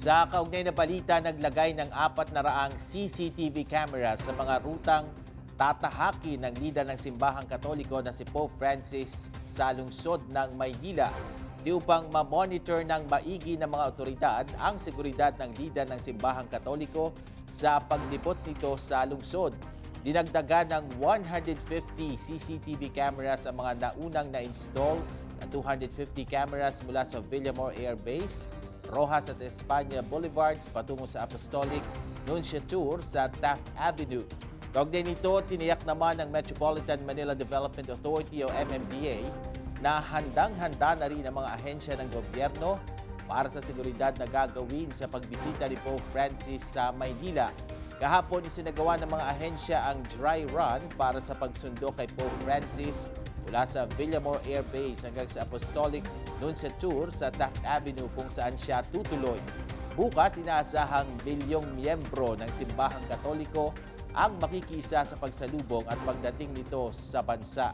Sa kaugnay na balita, naglagay ng apat na raang CCTV camera sa mga rutang tatahaki ng lider ng simbahang katoliko na si Pope Francis sa lungsod ng Maynila di upang ma-monitor ng maigi ng mga otoridad ang seguridad ng lider ng simbahang katoliko sa paglipot nito sa lungsod. Dinagdagan ng 150 CCTV cameras ang mga naunang na-install na 250 cameras mula sa Villamor Air Base, Rojas at Espanya Boulevards patungo sa Apostolic Nunciature sa Taft Avenue. Kaugnay nito, tiniyak naman ng Metropolitan Manila Development Authority o MMDA na handang-handa na rin ang mga ahensya ng gobyerno para sa seguridad na gagawin sa pagbisita ni Pope Francis sa Maynila. Kahapon isinagawa ng mga ahensya ang dry run para sa pagsundo kay Pope Francis mula sa Villamor Air Base hanggang sa Apostolic Nunciature sa Taft Avenue kung saan siya tutuloy. Bukas, inaasahang bilyong miyembro ng simbahang katoliko ang makikisa sa pagsalubong at pagdating nito sa bansa.